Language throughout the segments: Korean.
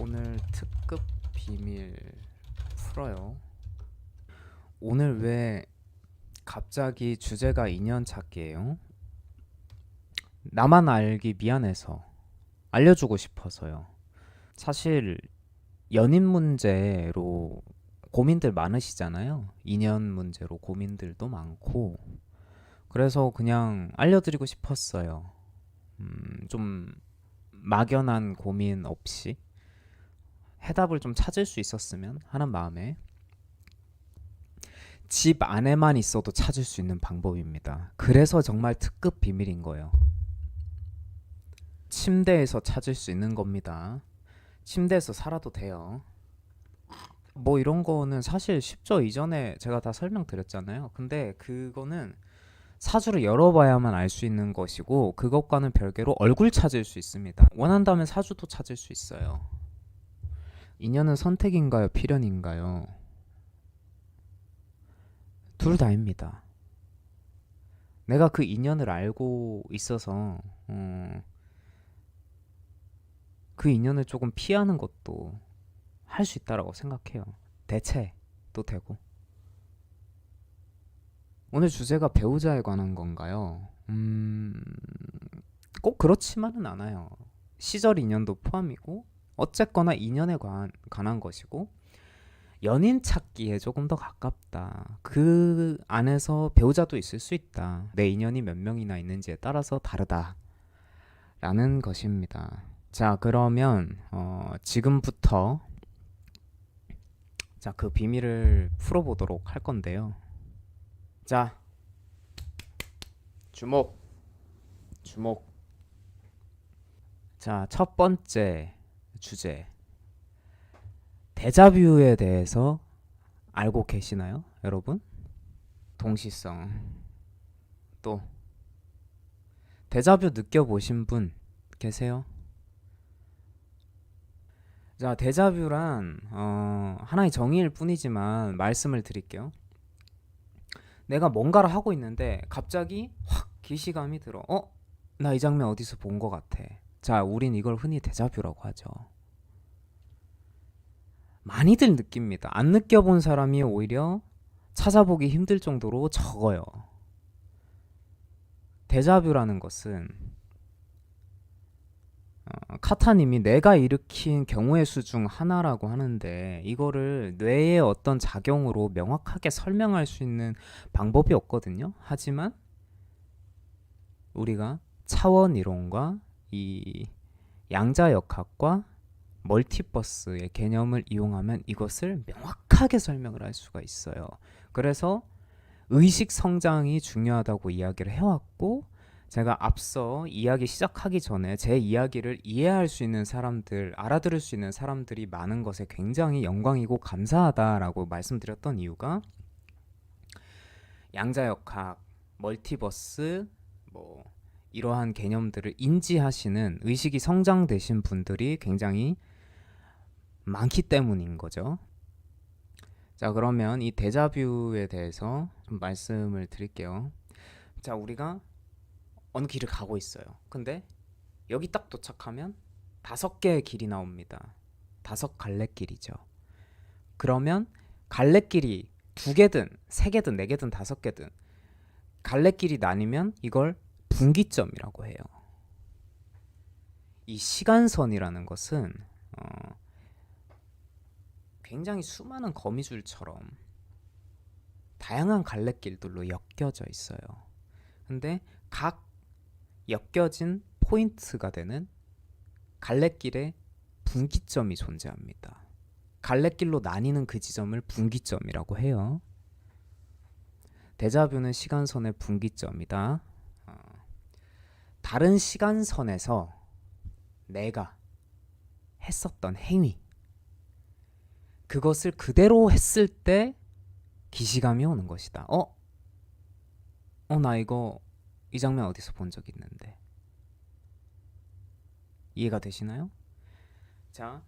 오늘 특급 비밀 풀어요. 오늘 왜 갑자기 주제가 인연 찾기예요? 나만 알기 미안해서 알려주고 싶어서요. 사실 연인 문제로 고민들 많으시잖아요. 인연 문제로 고민들도 많고 그래서 그냥 알려드리고 싶었어요. 음, 좀 막연한 고민 없이 해답을 좀 찾을 수 있었으면 하는 마음에 집 안에만 있어도 찾을 수 있는 방법입니다. 그래서 정말 특급 비밀인 거예요. 침대에서 찾을 수 있는 겁니다. 침대에서 살아도 돼요. 뭐 이런 거는 사실 쉽죠. 이전에 제가 다 설명드렸잖아요. 근데 그거는 사주를 열어봐야만 알 수 있는 것이고 그것과는 별개로 얼굴 찾을 수 있습니다. 원한다면 사주도 찾을 수 있어요. 인연은 선택인가요? 필연인가요? 둘 다입니다. 내가 그 인연을 알고 있어서 어, 그 인연을 조금 피하는 것도 할 수 있다라고 생각해요. 대체도 되고. 오늘 주제가 배우자에 관한 건가요? 음, 꼭 그렇지만은 않아요. 시절 인연도 포함이고, 어쨌거나 인연에 관, 관한 것이고, 연인 찾기에 조금 더 가깝다. 그 안에서 배우자도 있을 수 있다. 내 인연이 몇 명이나 있는지에 따라서 다르다. 라는 것입니다. 자, 그러면, 어, 지금부터, 자, 그 비밀을 풀어보도록 할 건데요. 자, 주목, 주목. 자, 첫 번째 주제. 데자뷰에 대해서 알고 계시나요, 여러분? 동시성. 또, 데자뷰 느껴보신 분 계세요? 자, 데자뷰란, 어, 하나의 정의일 뿐이지만 말씀을 드릴게요. 내가 뭔가를 하고 있는데 갑자기 확 기시감이 들어. 어? 나 이 장면 어디서 본 것 같아. 자, 우린 이걸 흔히 데자뷰라고 하죠. 많이들 느낍니다. 안 느껴본 사람이 오히려 찾아보기 힘들 정도로 적어요. 데자뷰라는 것은 어, 카타님이 내가 일으킨 경우의 수 중 하나라고 하는데 이거를 뇌의 어떤 작용으로 명확하게 설명할 수 있는 방법이 없거든요. 하지만 우리가 차원 이론과 이 양자역학과 멀티버스의 개념을 이용하면 이것을 명확하게 설명을 할 수가 있어요. 그래서 의식 성장이 중요하다고 이야기를 해왔고 제가 앞서 이야기 시작하기 전에 제 이야기를 이해할 수 있는 사람들, 알아들을 수 있는 사람들이 많은 것에 굉장히 영광이고 감사하다라고 말씀드렸던 이유가 양자역학, 멀티버스, 뭐 이러한 개념들을 인지하시는 의식이 성장되신 분들이 굉장히 많기 때문인 거죠. 자, 그러면 이 데자뷰에 대해서 좀 말씀을 드릴게요. 자, 우리가 어느 길을 가고 있어요. 근데 여기 딱 도착하면 다섯 개의 길이 나옵니다. 다섯 갈래길이죠. 그러면 갈래길이 두 개든 세 개든 네 개든 다섯 개든 갈래길이 나뉘면 이걸 분기점이라고 해요. 이 시간선이라는 것은 어, 굉장히 수많은 거미줄처럼 다양한 갈래길들로 엮여져 있어요. 근데 각 엮여진 포인트가 되는 갈래길의 분기점이 존재합니다. 갈래길로 나뉘는 그 지점을 분기점이라고 해요. 데자뷰는 시간선의 분기점이다. 어, 다른 시간선에서 내가 했었던 행위 그것을 그대로 했을 때 기시감이 오는 것이다. 어? 어, 나 이거 이 장면 어디서 본 적 있는데. 이해가 되시나요? 자,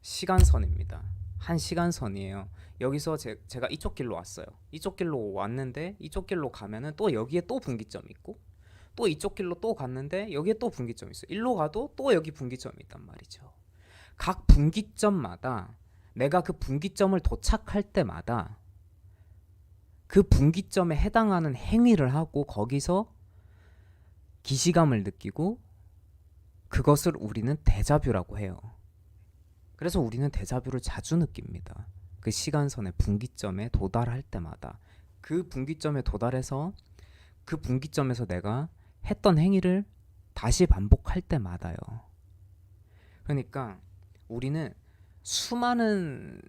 시간선입니다. 한 시간선이에요. 여기서 제, 제가 이쪽 길로 왔어요. 이쪽 길로 왔는데 이쪽 길로 가면은 또 여기에 또 분기점이 있고 또 이쪽 길로 또 갔는데 여기에 또 분기점이 있어요. 일로 가도 또 여기 분기점이 있단 말이죠. 각 분기점마다 내가 그 분기점을 도착할 때마다 그 분기점에 해당하는 행위를 하고 거기서 기시감을 느끼고 그것을 우리는 데자뷰라고 해요. 그래서 우리는 데자뷰를 자주 느낍니다. 그 시간선의 분기점에 도달할 때마다 그 분기점에 도달해서 그 분기점에서 내가 했던 행위를 다시 반복할 때마다요. 그러니까 우리는 수많은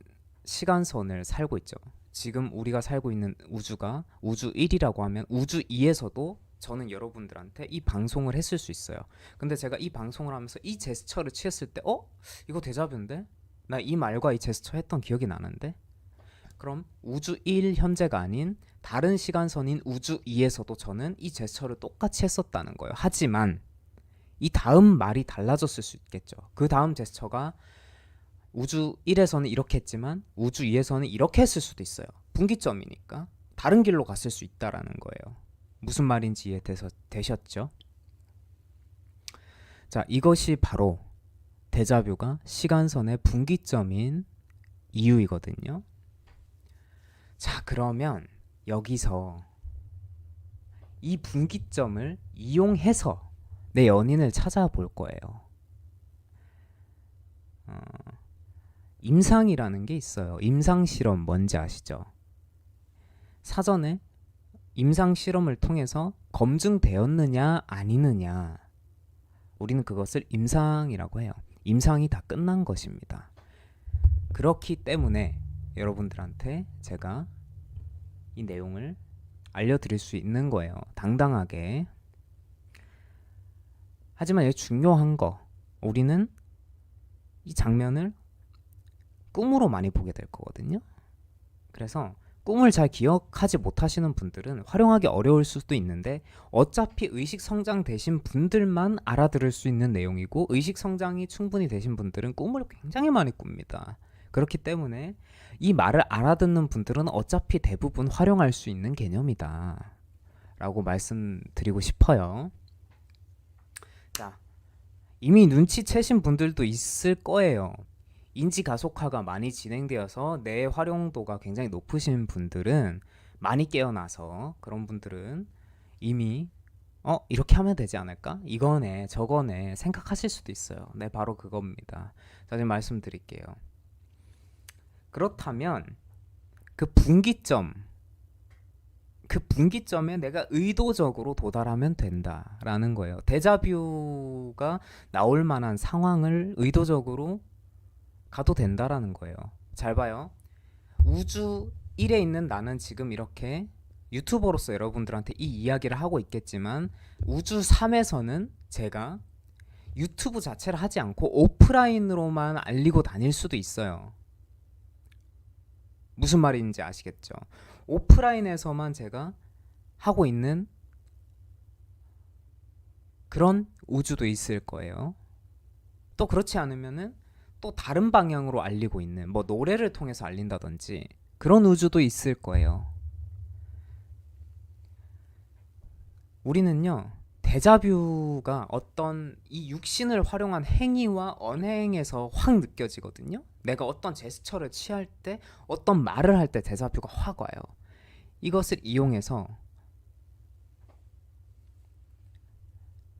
시간선을 살고 있죠. 지금 우리가 살고 있는 우주가 우주 1이라고 하면 우주 2에서도 저는 여러분들한테 이 방송을 했을 수 있어요. 근데 제가 이 방송을 하면서 이 제스처를 취했을 때, 어? 이거 데자뷰인데? 나 이 말과 이 제스처 했던 기억이 나는데? 그럼 우주 1 현재가 아닌 다른 시간선인 우주 2에서도 저는 이 제스처를 똑같이 했었다는 거예요. 하지만 이 다음 말이 달라졌을 수 있겠죠. 그 다음 제스처가 우주 1에서는 이렇게 했지만 우주 2에서는 이렇게 했을 수도 있어요. 분기점이니까 다른 길로 갔을 수 있다라는 거예요. 무슨 말인지 이해돼서 되셨죠? 자, 이것이 바로 데자뷰가 시간선의 분기점인 이유이거든요. 자, 그러면 여기서 이 분기점을 이용해서 내 연인을 찾아볼 거예요. 어, 임상이라는 게 있어요. 임상 실험 뭔지 아시죠? 사전에 임상 실험을 통해서 검증되었느냐 아니느냐 우리는 그것을 임상이라고 해요. 임상이 다 끝난 것입니다. 그렇기 때문에 여러분들한테 제가 이 내용을 알려드릴 수 있는 거예요. 당당하게. 하지만 여기 중요한 거 우리는 이 장면을 꿈으로 많이 보게 될 거거든요. 그래서 꿈을 잘 기억하지 못하시는 분들은 활용하기 어려울 수도 있는데 어차피 의식 성장 되신 분들만 알아들을 수 있는 내용이고 의식 성장이 충분히 되신 분들은 꿈을 굉장히 많이 꿉니다. 그렇기 때문에 이 말을 알아듣는 분들은 어차피 대부분 활용할 수 있는 개념이다. 라고 말씀드리고 싶어요. 자, 이미 눈치채신 분들도 있을 거예요. 인지 가속화가 많이 진행되어서 뇌 활용도가 굉장히 높으신 분들은 많이 깨어나서 그런 분들은 이미 어 이렇게 하면 되지 않을까 이거네 저거네 생각하실 수도 있어요 네 바로 그겁니다 자 지금 말씀드릴게요 그렇다면 그 분기점 그 분기점에 내가 의도적으로 도달하면 된다라는 거예요 데자뷰가 나올 만한 상황을 의도적으로 가도 된다라는 거예요. 잘 봐요. 우주 1에 있는 나는 지금 이렇게 유튜버로서 여러분들한테 이 이야기를 하고 있겠지만 우주 3에서는 제가 유튜브 자체를 하지 않고 오프라인으로만 알리고 다닐 수도 있어요. 무슨 말인지 아시겠죠? 오프라인에서만 제가 하고 있는 그런 우주도 있을 거예요. 또 그렇지 않으면은 또 다른 방향으로 알리고 있는 뭐 노래를 통해서 알린다든지 그런 우주도 있을 거예요. 우리는요 데자뷰가 어떤 이 육신을 활용한 행위와 언행에서 확 느껴지거든요. 내가 어떤 제스처를 취할 때 어떤 말을 할 때 데자뷰가 확 와요. 이것을 이용해서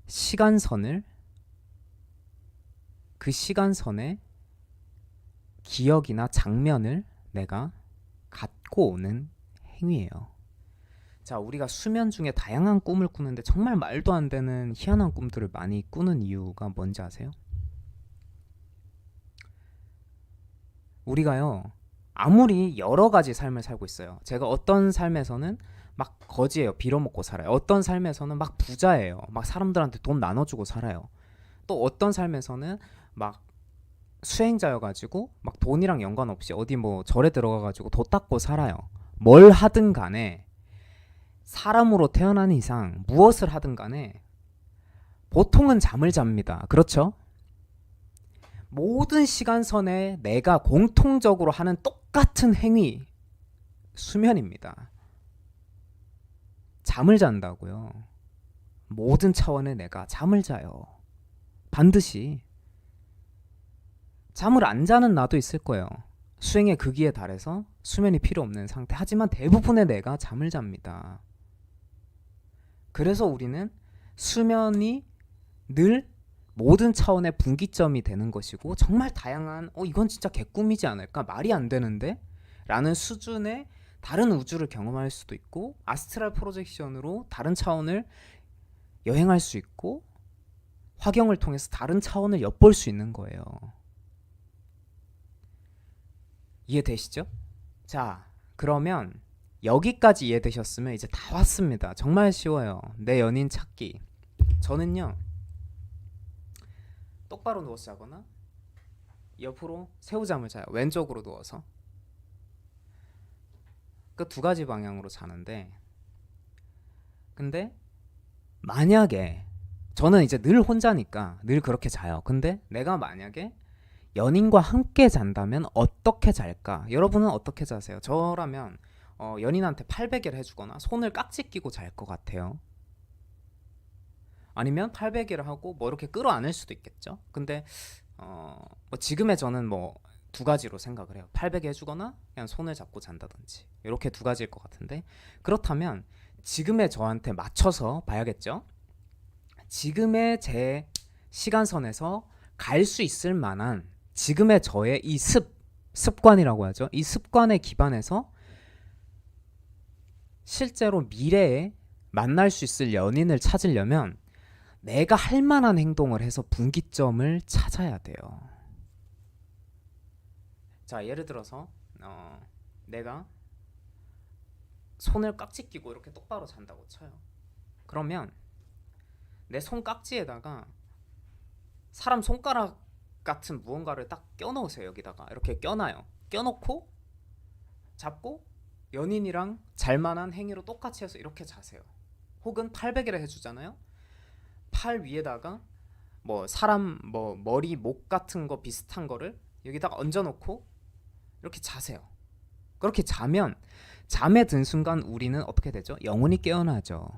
시간선을 그 시간선에 기억이나 장면을 내가 갖고 오는 행위예요. 자, 우리가 수면 중에 다양한 꿈을 꾸는데 정말 말도 안 되는 희한한 꿈들을 많이 꾸는 이유가 뭔지 아세요? 우리가요, 아무리 여러 가지 삶을 살고 있어요. 제가 어떤 삶에서는 막 거지예요. 빌어먹고 살아요. 어떤 삶에서는 막 부자예요. 막 사람들한테 돈 나눠주고 살아요. 또 어떤 삶에서는 막 수행자여가지고 막 돈이랑 연관없이 어디 뭐 절에 들어가가지고 도 닦고 살아요. 뭘 하든 간에 사람으로 태어난 이상 무엇을 하든 간에 보통은 잠을 잡니다. 그렇죠? 모든 시간선에 내가 공통적으로 하는 똑같은 행위 수면입니다. 잠을 잔다고요. 모든 차원의 내가 잠을 자요. 반드시 잠을 안 자는 나도 있을 거예요. 수행의 극기에 달해서 수면이 필요 없는 상태. 하지만 대부분의 뇌가 잠을 잡니다. 그래서 우리는 수면이 늘 모든 차원의 분기점이 되는 것이고 정말 다양한 어 이건 진짜 개꿈이지 않을까 말이 안 되는데 라는 수준의 다른 우주를 경험할 수도 있고 아스트랄 프로젝션으로 다른 차원을 여행할 수 있고 화경을 통해서 다른 차원을 엿볼 수 있는 거예요. 이해되시죠? 자, 그러면 여기까지 이해되셨으면 이제 다 왔습니다. 정말 쉬워요. 내 연인 찾기. 저는요. 똑바로 누워서 자거나 옆으로 새우잠을 자요. 왼쪽으로 누워서. 그 두 가지 방향으로 자는데 근데 만약에 저는 이제 늘 혼자니까 늘 그렇게 자요. 근데 내가 만약에 연인과 함께 잔다면 어떻게 잘까? 여러분은 어떻게 자세요? 저라면 어, 연인한테 팔베개를 해주거나 손을 깍지 끼고 잘 것 같아요. 아니면 팔베개를 하고 뭐 이렇게 끌어안을 수도 있겠죠. 근데 어, 뭐 지금의 저는 뭐 두 가지로 생각을 해요. 팔베개 해주거나 그냥 손을 잡고 잔다든지 이렇게 두 가지일 것 같은데 그렇다면 지금의 저한테 맞춰서 봐야겠죠. 지금의 제 시간선에서 갈 수 있을 만한 지금의 저의 이 습, 습관이라고 하죠. 이 습관에 기반해서 실제로 미래에 만날 수 있을 연인을 찾으려면 내가 할 만한 행동을 해서 분기점을 찾아야 돼요. 자, 예를 들어서 어, 내가 손을 깍지 끼고 이렇게 똑바로 잔다고 쳐요. 그러면 내 손 깍지에다가 사람 손가락 같은 무언가를 딱 껴넣으세요 여기다가 이렇게 껴놔요. 껴놓고 잡고 연인이랑 잘만한 행위로 똑같이 해서 이렇게 자세요. 혹은 팔베개를 해주잖아요. 팔 위에다가 뭐 사람 뭐 머리 목 같은 거 비슷한 거를 여기다가 얹어놓고 이렇게 자세요. 그렇게 자면 잠에 든 순간 우리는 어떻게 되죠? 영혼이 깨어나죠.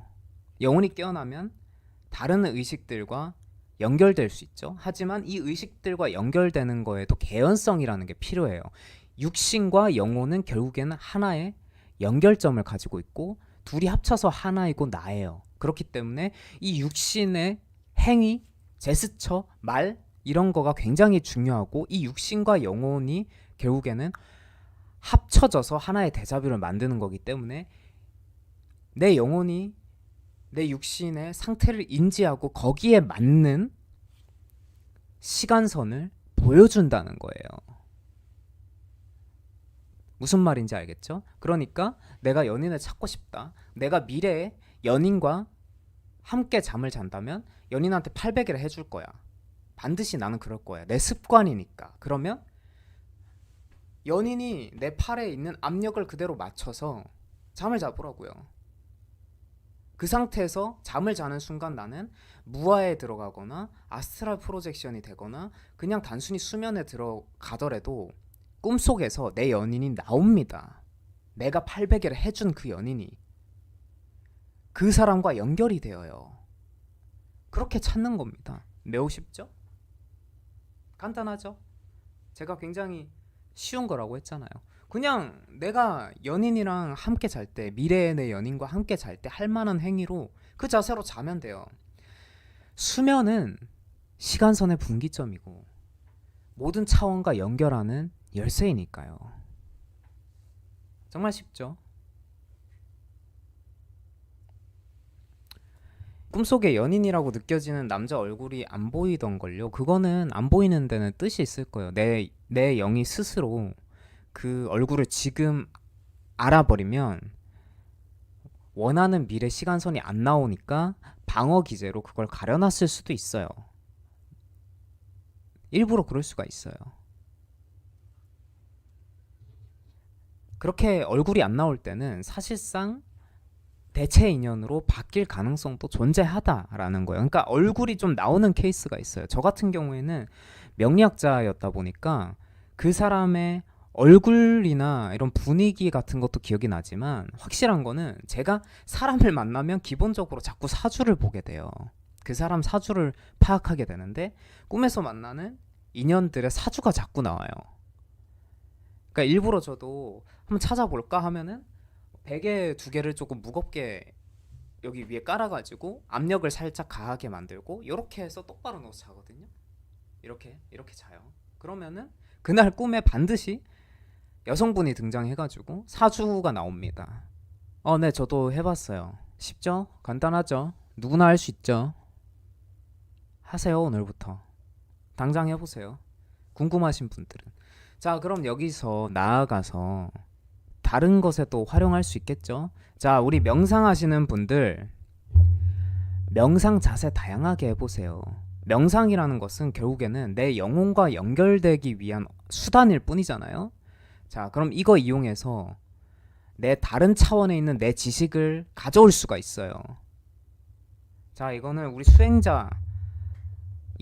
영혼이 깨어나면 다른 의식들과 연결될 수 있죠. 하지만 이 의식들과 연결되는 거에도 개연성이라는 게 필요해요. 육신과 영혼은 결국에는 하나의 연결점을 가지고 있고 둘이 합쳐서 하나이고 나예요. 그렇기 때문에 이 육신의 행위, 제스처, 말 이런 거가 굉장히 중요하고 이 육신과 영혼이 결국에는 합쳐져서 하나의 대자뷰를 만드는 거기 때문에 내 영혼이 내 육신의 상태를 인지하고 거기에 맞는 시간선을 보여준다는 거예요. 무슨 말인지 알겠죠? 그러니까 내가 연인을 찾고 싶다. 내가 미래에 연인과 함께 잠을 잔다면 연인한테 팔베개를 해줄 거야. 반드시 나는 그럴 거야. 내 습관이니까. 그러면 연인이 내 팔에 있는 압력을 그대로 맞춰서 잠을 자보라고요. 그 상태에서 잠을 자는 순간 나는 무아에 들어가거나 아스트랄 프로젝션이 되거나 그냥 단순히 수면에 들어가더라도 꿈속에서 내 연인이 나옵니다. 내가 팔베개를 해준 그 연인이 그 사람과 연결이 되어요. 그렇게 찾는 겁니다. 매우 쉽죠? 간단하죠? 제가 굉장히 쉬운 거라고 했잖아요. 그냥 내가 연인이랑 함께 잘 때, 미래의 내 연인과 함께 잘 때 할 만한 행위로 그 자세로 자면 돼요. 수면은 시간선의 분기점이고 모든 차원과 연결하는 열쇠이니까요. 정말 쉽죠? 꿈속에 연인이라고 느껴지는 남자 얼굴이 안 보이던 걸요. 그거는 안 보이는 데는 뜻이 있을 거예요. 내, 내 영이 스스로 그 얼굴을 지금 알아버리면 원하는 미래 시간선이 안 나오니까 방어 기제로 그걸 가려놨을 수도 있어요. 일부러 그럴 수가 있어요. 그렇게 얼굴이 안 나올 때는 사실상 대체 인연으로 바뀔 가능성도 존재하다라는 거예요. 그러니까 얼굴이 좀 나오는 케이스가 있어요. 저 같은 경우에는 명리학자였다 보니까 그 사람의 얼굴이나 이런 분위기 같은 것도 기억이 나지만 확실한 거는 제가 사람을 만나면 기본적으로 자꾸 사주를 보게 돼요. 그 사람 사주를 파악하게 되는데 꿈에서 만나는 인연들의 사주가 자꾸 나와요. 그러니까 일부러 저도 한번 찾아볼까 하면은 베개 두 개를 조금 무겁게 여기 위에 깔아가지고 압력을 살짝 가하게 만들고 이렇게 해서 똑바로 누워서 자거든요. 이렇게 이렇게 자요. 그러면은 그날 꿈에 반드시 여성분이 등장해가지고 사주가 나옵니다. 어, 네, 저도 해봤어요. 쉽죠? 간단하죠? 누구나 할 수 있죠? 하세요, 오늘부터. 당장 해보세요. 궁금하신 분들은. 자, 그럼 여기서 나아가서 다른 것에 또 활용할 수 있겠죠? 자, 우리 명상하시는 분들, 명상 자세 다양하게 해보세요. 명상이라는 것은 결국에는 내 영혼과 연결되기 위한 수단일 뿐이잖아요. 자, 그럼 이거 이용해서 내 다른 차원에 있는 내 지식을 가져올 수가 있어요. 자, 이거는 우리 수행자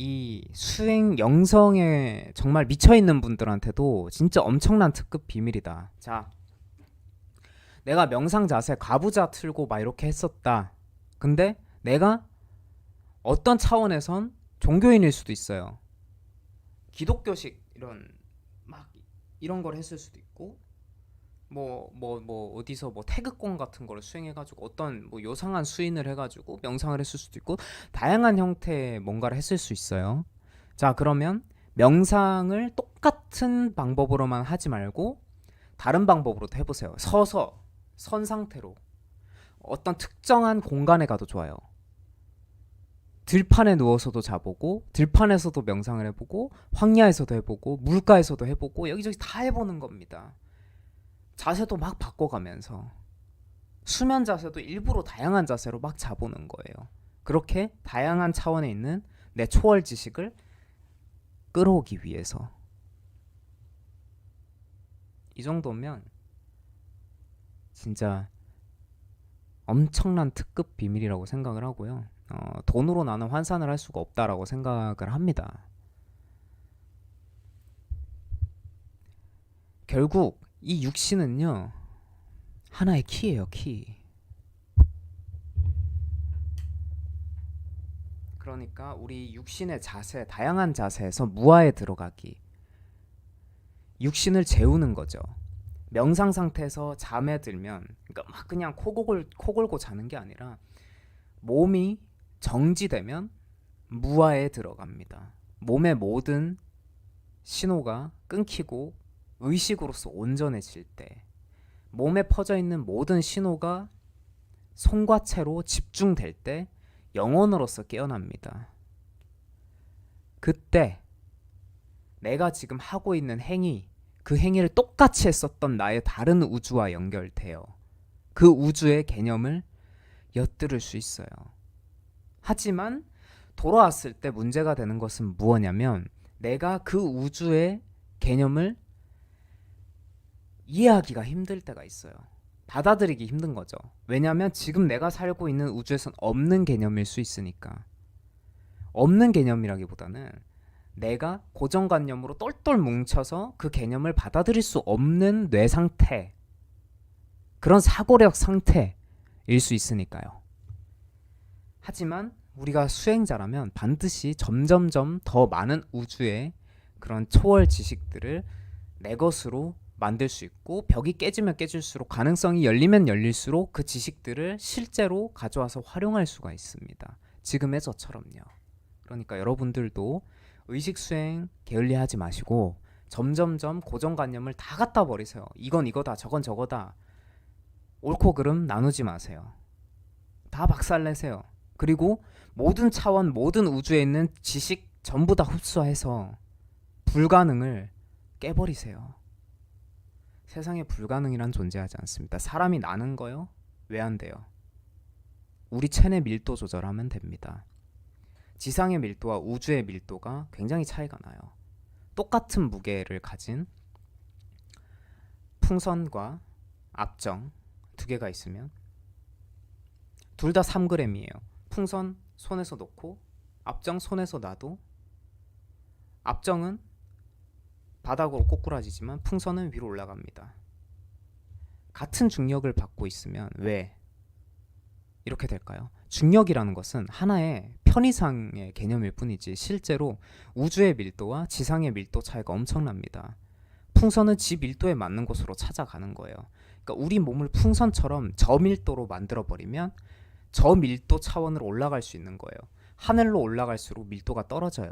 이 수행 영성에 정말 미쳐 있는 분들한테도 진짜 엄청난 특급 비밀이다. 자, 내가 명상 자세 가부좌 틀고 막 이렇게 했었다. 근데 내가 어떤 차원에선 종교인일 수도 있어요. 기독교식 이런 막 이런 걸 했을 수도 있고 뭐 뭐 뭐 어디서 뭐 태극권 같은 거를 수행해 가지고 어떤 뭐 요상한 수인을 해 가지고 명상을 했을 수도 있고 다양한 형태의 뭔가를 했을 수 있어요. 자, 그러면 명상을 똑같은 방법으로만 하지 말고 다른 방법으로도 해 보세요. 서서 선 상태로 어떤 특정한 공간에 가도 좋아요. 들판에 누워서도 자보고 들판에서도 명상을 해보고 황야에서도 해보고 물가에서도 해보고 여기저기 다 해보는 겁니다. 자세도 막 바꿔가면서 수면 자세도 일부러 다양한 자세로 막 자보는 거예요. 그렇게 다양한 차원에 있는 내 초월 지식을 끌어오기 위해서 이 정도면 진짜 엄청난 특급 비밀이라고 생각을 하고요. 어, 돈으로 나는 환산을 할 수가 없다라고 생각을 합니다. 결국 이 육신은요 하나의 키예요 키. 그러니까 우리 육신의 자세 다양한 자세에서 무아에 들어가기. 육신을 재우는 거죠. 명상 상태에서 잠에 들면 그러니까 막 그냥 코 골고 코 골고 자는 게 아니라 몸이 정지되면 무아에 들어갑니다. 몸의 모든 신호가 끊기고 의식으로서 온전해질 때 몸에 퍼져 있는 모든 신호가 송과체로 집중될 때 영혼으로서 깨어납니다. 그때 내가 지금 하고 있는 행위, 그 행위를 똑같이 했었던 나의 다른 우주와 연결돼요. 그 우주의 개념을 엿들을 수 있어요. 하지만 돌아왔을 때 문제가 되는 것은 무엇냐면 내가 그 우주의 개념을 이해하기가 힘들 때가 있어요. 받아들이기 힘든 거죠. 왜냐하면 지금 내가 살고 있는 우주에선 없는 개념일 수 있으니까. 없는 개념이라기보다는 내가 고정관념으로 똘똘 뭉쳐서 그 개념을 받아들일 수 없는 뇌 상태, 그런 사고력 상태일 수 있으니까요. 하지만 우리가 수행자라면 반드시 점점점 더 많은 우주의 그런 초월 지식들을 내 것으로 만들 수 있고 벽이 깨지면 깨질수록 가능성이 열리면 열릴수록 그 지식들을 실제로 가져와서 활용할 수가 있습니다. 지금의 저처럼요. 그러니까 여러분들도 의식 수행 게을리하지 마시고 점점점 고정관념을 다 갖다 버리세요. 이건 이거다, 저건 저거다. 옳고 그름 나누지 마세요. 다 박살내세요. 그리고 모든 차원, 모든 우주에 있는 지식 전부 다 흡수해서 불가능을 깨버리세요. 세상에 불가능이란 존재하지 않습니다. 사람이 나는 거요? 왜 안 돼요? 우리 체내 밀도 조절하면 됩니다. 지상의 밀도와 우주의 밀도가 굉장히 차이가 나요. 똑같은 무게를 가진 풍선과 압정 두 개가 있으면 둘 다 3g이에요. 풍선 손에서 놓고 압정 손에서 놔도 압정은 바닥으로 꼬꾸라지지만 풍선은 위로 올라갑니다. 같은 중력을 받고 있으면 왜 이렇게 될까요? 중력이라는 것은 하나의 편의상의 개념일 뿐이지 실제로 우주의 밀도와 지상의 밀도 차이가 엄청납니다. 풍선은 지 밀도에 맞는 곳으로 찾아가는 거예요. 그러니까 우리 몸을 풍선처럼 저밀도로 만들어 버리면 저밀도 차원으로 올라갈 수 있는 거예요. 하늘로 올라갈수록 밀도가 떨어져요.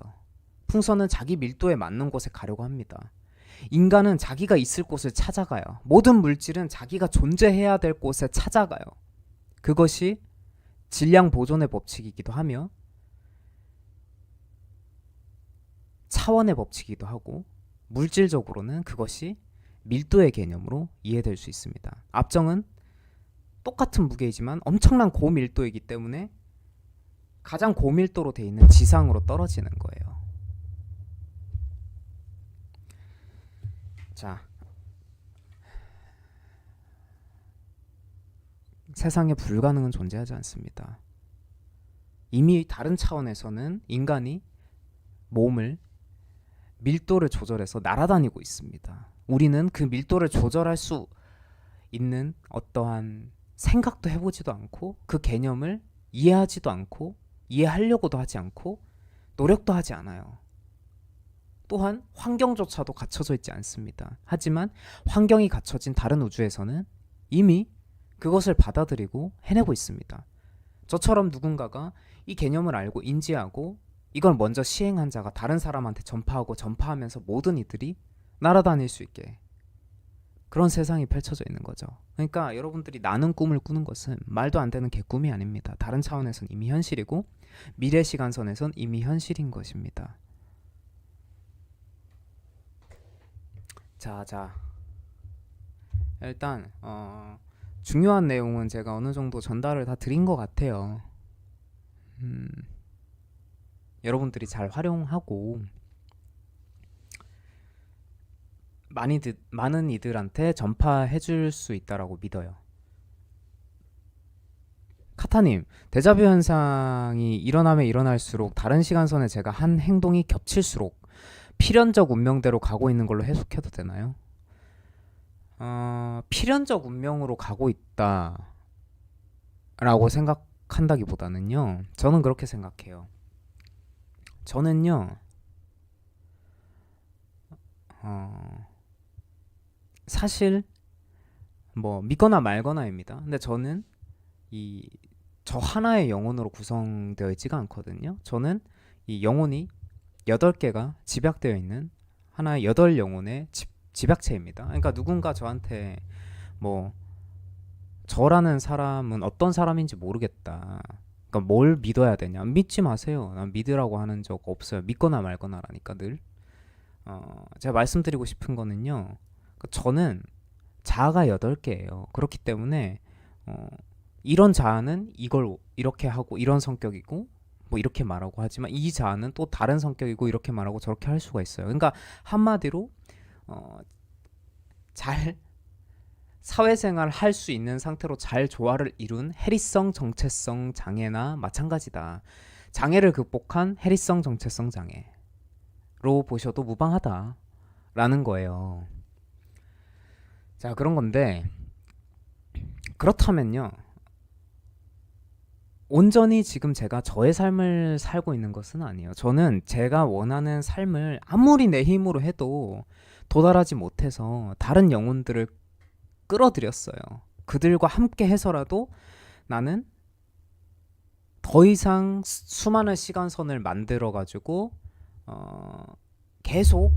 풍선은 자기 밀도에 맞는 곳에 가려고 합니다. 인간은 자기가 있을 곳을 찾아가요. 모든 물질은 자기가 존재해야 될 곳에 찾아가요. 그것이 질량 보존의 법칙이기도 하며 차원의 법칙이기도 하고 물질적으로는 그것이 밀도의 개념으로 이해될 수 있습니다. 압정은 똑같은 무게이지만 엄청난 고밀도이기 때문에 가장 고밀도로 돼 있는 지상으로 떨어지는 거예요. 자, 세상에 불가능은 존재하지 않습니다. 이미 다른 차원에서는 인간이 몸을 밀도를 조절해서 날아다니고 있습니다. 우리는 그 밀도를 조절할 수 있는 어떠한 생각도 해보지도 않고 그 개념을 이해하지도 않고 이해하려고도 하지 않고 노력도 하지 않아요. 또한 환경조차도 갖춰져 있지 않습니다. 하지만 환경이 갖춰진 다른 우주에서는 이미 그것을 받아들이고 해내고 있습니다. 저처럼 누군가가 이 개념을 알고 인지하고 이걸 먼저 시행한 자가 다른 사람한테 전파하고 전파하면서 모든 이들이 날아다닐 수 있게 그런 세상이 펼쳐져 있는 거죠. 그러니까 여러분들이 나는 꿈을 꾸는 것은 말도 안 되는 개꿈이 아닙니다. 다른 차원에선 이미 현실이고 미래 시간선에선 이미 현실인 것입니다. 자, 자. 일단 어, 중요한 내용은 제가 어느 정도 전달을 다 드린 것 같아요. 음, 여러분들이 잘 활용하고 많이 드, 많은 이들한테 전파해 줄 수 있다라고 믿어요. 카타님, 데자뷰 현상이 일어나면 일어날수록 다른 시간선에 제가 한 행동이 겹칠수록 필연적 운명대로 가고 있는 걸로 해석해도 되나요? 어, 필연적 운명으로 가고 있다라고 생각한다기보다는요, 저는 그렇게 생각해요. 저는요, 어, 사실 뭐 믿거나 말거나입니다. 근데 저는 이 저 하나의 영혼으로 구성되어 있지가 않거든요. 저는 이 영혼이 여덟 개가 집약되어 있는 하나의 여덟 영혼의 집, 집약체입니다. 그러니까 누군가 저한테 뭐 저라는 사람은 어떤 사람인지 모르겠다. 그러니까 뭘 믿어야 되냐? 믿지 마세요. 난 믿으라고 하는 적 없어요. 믿거나 말거나라니까 늘. 어, 제가 말씀드리고 싶은 거는요. 그 저는 자아가 여덟 개예요. 그렇기 때문에 어, 이런 자아는 이걸 이렇게 하고 이런 성격이고 뭐 이렇게 말하고 하지만 이 자아는 또 다른 성격이고 이렇게 말하고 저렇게 할 수가 있어요. 그러니까 한마디로 어, 잘 사회생활 할 수 있는 상태로 잘 조화를 이룬 해리성 정체성 장애나 마찬가지다. 장애를 극복한 해리성 정체성 장애로 보셔도 무방하다라는 거예요. 자, 그런 건데 그렇다면요. 온전히 지금 제가 저의 삶을 살고 있는 것은 아니에요. 저는 제가 원하는 삶을 아무리 내 힘으로 해도 도달하지 못해서 다른 영혼들을 끌어들였어요. 그들과 함께 해서라도 나는 더 이상 수- 수많은 시간선을 만들어 가지고 어, 계속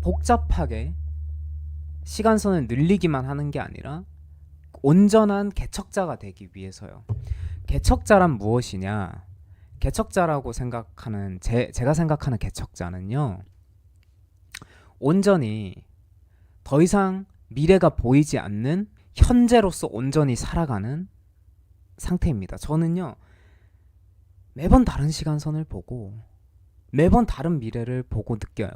복잡하게 시간선을 늘리기만 하는 게 아니라 온전한 개척자가 되기 위해서요. 개척자란 무엇이냐? 개척자라고 생각하는 제, 제가 생각하는 개척자는요. 온전히 더 이상 미래가 보이지 않는 현재로서 온전히 살아가는 상태입니다. 저는요. 매번 다른 시간선을 보고 매번 다른 미래를 보고 느껴요.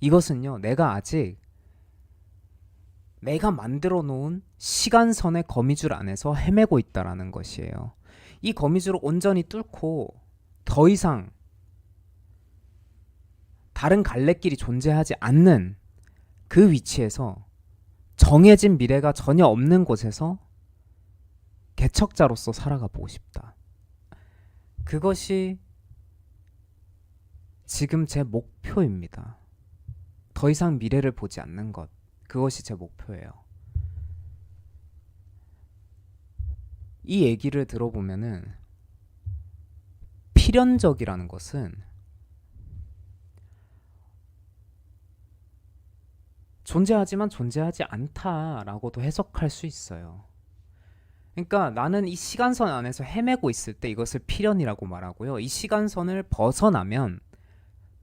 이것은요. 내가 아직 내가 만들어 놓은 시간선의 거미줄 안에서 헤매고 있다라는 것이에요. 이 거미줄을 온전히 뚫고 더 이상 다른 갈래길이 존재하지 않는 그 위치에서 정해진 미래가 전혀 없는 곳에서 개척자로서 살아가 보고 싶다. 그것이 지금 제 목표입니다. 더 이상 미래를 보지 않는 것. 그것이 제 목표예요. 이 얘기를 들어보면은 필연적이라는 것은 존재하지만 존재하지 않다라고도 해석할 수 있어요. 그러니까 나는 이 시간선 안에서 헤매고 있을 때 이것을 필연이라고 말하고요. 이 시간선을 벗어나면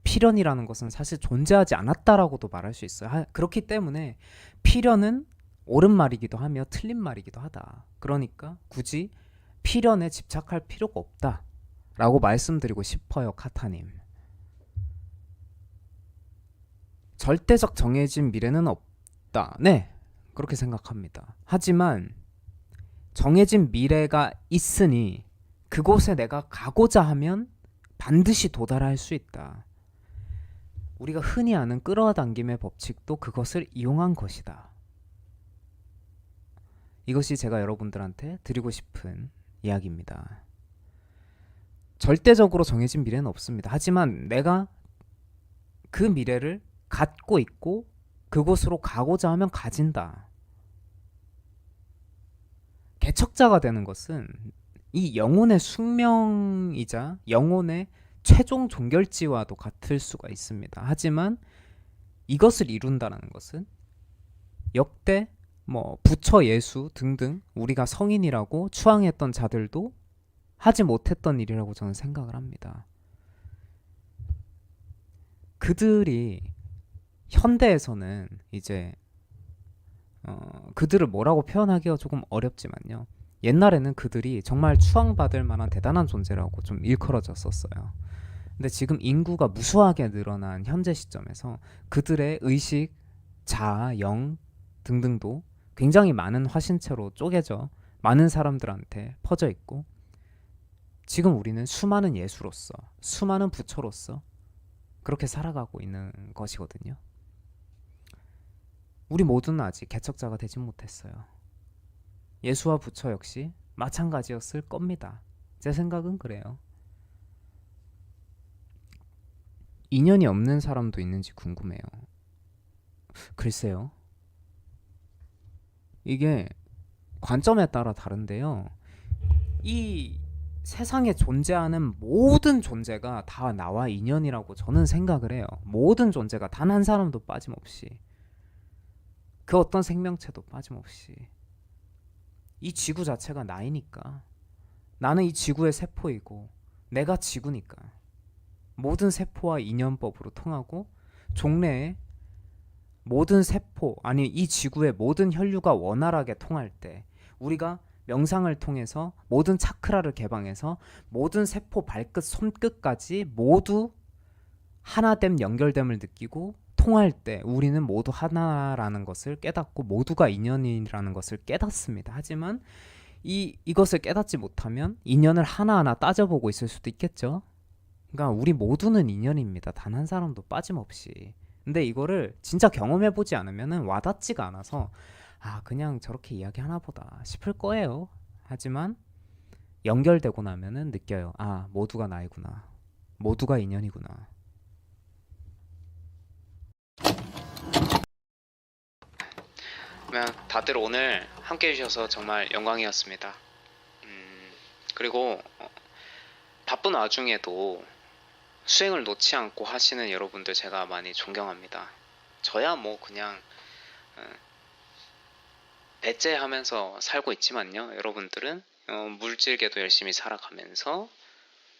필연이라는 것은 사실 존재하지 않았다라고도 말할 수 있어요. 하- 그렇기 때문에 필연은 옳은 말이기도 하며 틀린 말이기도 하다. 그러니까 굳이 필연에 집착할 필요가 없다 라고 말씀드리고 싶어요, 카타님. 절대적 정해진 미래는 없다. 네, 그렇게 생각합니다. 하지만 정해진 미래가 있으니 그곳에 내가 가고자 하면 반드시 도달할 수 있다. 우리가 흔히 아는 끌어당김의 법칙도 그것을 이용한 것이다. 이것이 제가 여러분들한테 드리고 싶은 이야기입니다. 절대적으로 정해진 미래는 없습니다. 하지만 내가 그 미래를 갖고 있고 그곳으로 가고자 하면 가진다. 개척자가 되는 것은 이 영혼의 숙명이자 영혼의 최종 종결지와도 같을 수가 있습니다. 하지만 이것을 이룬다는 것은 역대 뭐 부처 예수 등등 우리가 성인이라고 추앙했던 자들도 하지 못했던 일이라고 저는 생각을 합니다. 그들이 현대에서는 이제 어, 그들을 뭐라고 표현하기가 조금 어렵지만요. 옛날에는 그들이 정말 추앙받을 만한 대단한 존재라고 좀 일컬어졌었어요. 근데 지금 인구가 무수하게 늘어난 현재 시점에서 그들의 의식, 자아, 영 등등도 굉장히 많은 화신체로 쪼개져 많은 사람들한테 퍼져 있고 지금 우리는 수많은 예수로서, 수많은 부처로서 그렇게 살아가고 있는 것이거든요. 우리 모두는 아직 개척자가 되지 못했어요. 예수와 부처 역시 마찬가지였을 겁니다. 제 생각은 그래요. 인연이 없는 사람도 있는지 궁금해요. 글쎄요. 이게 관점에 따라 다른데요. 이 세상에 존재하는 모든 존재가 다 나와 인연이라고 저는 생각을 해요. 모든 존재가 단 한 사람도 빠짐없이. 그 어떤 생명체도 빠짐없이. 이 지구 자체가 나이니까. 나는 이 지구의 세포이고, 내가 지구니까. 모든 세포와 인연법으로 통하고, 종래의 모든 세포, 아니 이 지구의 모든 혈류가 원활하게 통할 때, 우리가 명상을 통해서 모든 차크라를 개방해서 모든 세포 발끝 손끝까지 모두 하나됨 연결됨을 느끼고 통할 때 우리는 모두 하나라는 것을 깨닫고 모두가 인연이라는 것을 깨닫습니다. 하지만 이 이것을 깨닫지 못하면 인연을 하나하나 따져보고 있을 수도 있겠죠. 그러니까 우리 모두는 인연입니다. 단 한 사람도 빠짐없이. 근데 이거를 진짜 경험해 보지 않으면은 와닿지가 않아서 아 그냥 저렇게 이야기 하나 보다 싶을 거예요. 하지만 연결되고 나면은 느껴요. 아 모두가 나이구나. 모두가 인연이구나. 그러면 다들 오늘 함께 해주셔서 정말 영광이었습니다. 음, 그리고 어, 바쁜 와중에도 수행을 놓지 않고 하시는 여러분들 제가 많이 존경합니다. 저야 뭐 그냥 어, 배째하면서 살고 있지만요. 여러분들은 어, 물질계도 열심히 살아가면서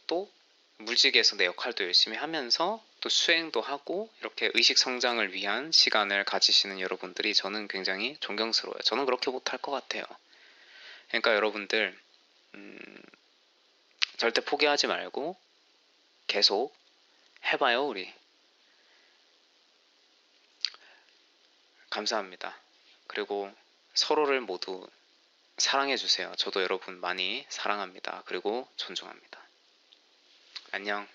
또 물질계에서 내 역할도 열심히 하면서 또 수행도 하고 이렇게 의식 성장을 위한 시간을 가지시는 여러분들이 저는 굉장히 존경스러워요. 저는 그렇게 못할 것 같아요. 그러니까 여러분들 음, 절대 포기하지 말고 계속 해봐요 우리. 감사합니다. 그리고 서로를 모두 사랑해 주세요. 저도 여러분 많이 사랑합니다. 그리고 존중합니다. 안녕.